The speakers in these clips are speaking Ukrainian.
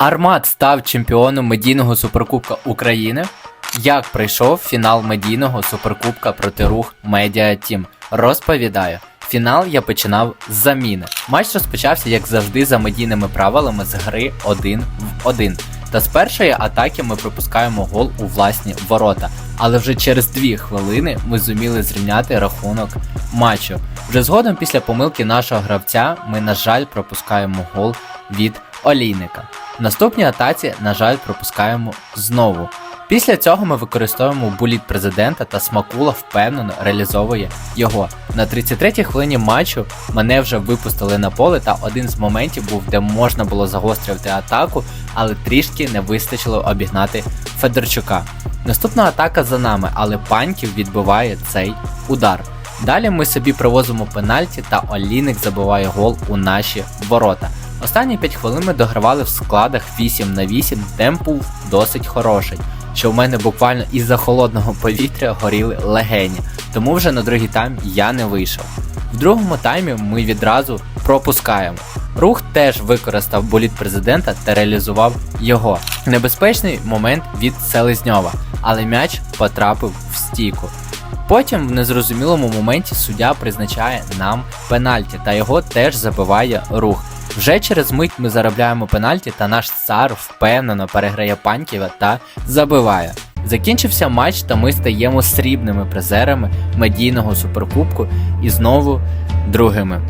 Армат став чемпіоном медійного суперкубка України. Як пройшов фінал медійного суперкубка проти рух Медіа Тім? Розповідаю. Фінал я починав з заміни. Матч розпочався, як завжди, за медійними правилами з гри 1 в 1. Та з першої атаки ми пропускаємо гол у власні ворота. Але вже через дві хвилини ми зуміли зрівняти рахунок матчу. Вже згодом після помилки нашого гравця ми, на жаль, пропускаємо гол від олійника. В наступній атаці, на жаль, пропускаємо знову. Після цього ми використовуємо буліт президента та Смакула впевнено реалізовує його. На 33-й хвилині матчу мене вже випустили на поле, та один з моментів був, де можна було загострювати атаку, але трішки не вистачило обігнати Федорчука. Наступна атака за нами, але паньків відбиває цей удар. Далі ми собі привозимо пенальті та Олійник забиває гол у наші ворота. Останні 5 хвилин ми догравали в складах 8 на 8, темп був досить хороший, що в мене буквально із-за холодного повітря горіли легені, тому вже на другий тайм я не вийшов. В другому таймі ми відразу пропускаємо. Рух теж використав боліт президента та реалізував його. Небезпечний момент від Селезньова, але м'яч потрапив в стійку. Потім в незрозумілому моменті суддя призначає нам пенальті, та його теж забиває рух. Вже через мить ми заробляємо пенальті, та наш цар впевнено переграє Паньківа та забиває. Закінчився матч, та ми стаємо срібними призерами медійного суперкубку і знову другими.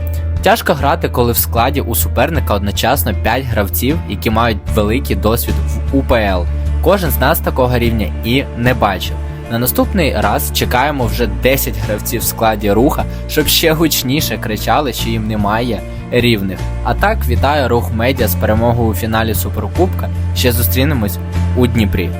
Тяжко грати, коли в складі у суперника одночасно 5 гравців, які мають великий досвід в УПЛ. Кожен з нас такого рівня і не бачив. На наступний раз чекаємо вже 10 гравців в складі руха, щоб ще гучніше кричали, що їм немає рівних. А так вітаю рух медіа з перемогою у фіналі Суперкубка. Ще зустрінемось у Дніпрі.